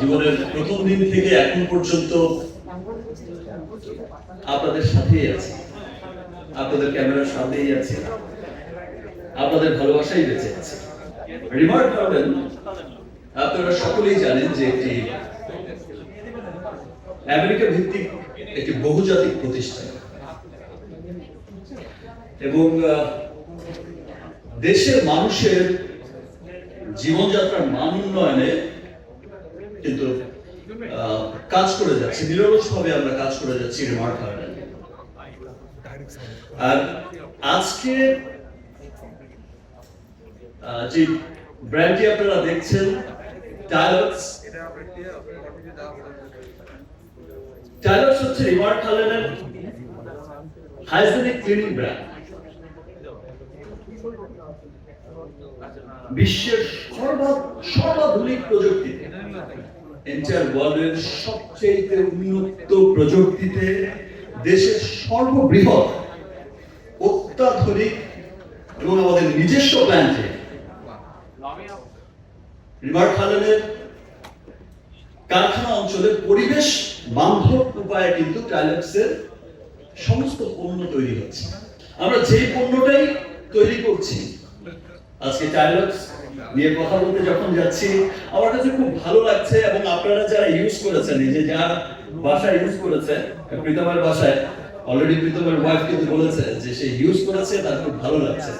জীবনের প্রথম দিন থেকে এখন পর্যন্ত আপনাদের সাথেই আছি। আপনাদের ক্যামেরার সামনেই আছি। আপনাদের ভালোবাসাই বেঁচে আছে। রিমার্ক গার্ডেন আপনারা সকলেই জানেন যে একটি আমেরিকা ভিত্তিক একটি বহুজাতিক প্রতিষ্ঠান। এবং দেশের মানুষের জীবনযাত্রার মান উন্নয়নে কিন্তু কাজ করে যাচ্ছে। নিরলসভাবে আমরা কাজ করে যাচ্ছি আর আজকে যে ব্র্যান্ডটি আপনারা দেখছেন টাইলস টাইলস হচ্ছে রিমার্ক গার্ডেনের হাইজেনিক ক্লিনিং ব্র্যান্ড বিশ্বের সর্বা- সর্বাধুনিক প্রযুক্তিতে এন্টায়ার ওয়ার্ল্ডের সবচেয়ে উন্নত প্রযুক্তিতে দেশের সর্ববৃহৎ, অত্যাধুনিক এবং আমাদের নিজস্ব প্ল্যান্টে রিভার খালেনের কারখানা অঞ্চলে পরিবেশ বান্ধব উপায়ে কিন্তু টাইলেক্সের সমস্ত পণ্য তৈরি হচ্ছে। আমরা যে পণ্যটাই তৈরি করছি আজকে টাইলক্স নিয়ে কথা বলতে যখন যাচ্ছি, আমার কাছে খুব ভালো লাগছে এবং আপনারা যারা ইউজ করেছেন, এই যে যারা বাসায় ইউজ করেছে প্রীতমের বাসায় অলরেডি প্রীতমের ওয়াইফ কিন্তু বলেছে যে সে ইউজ করেছে, তার খুব ভালো লাগছে।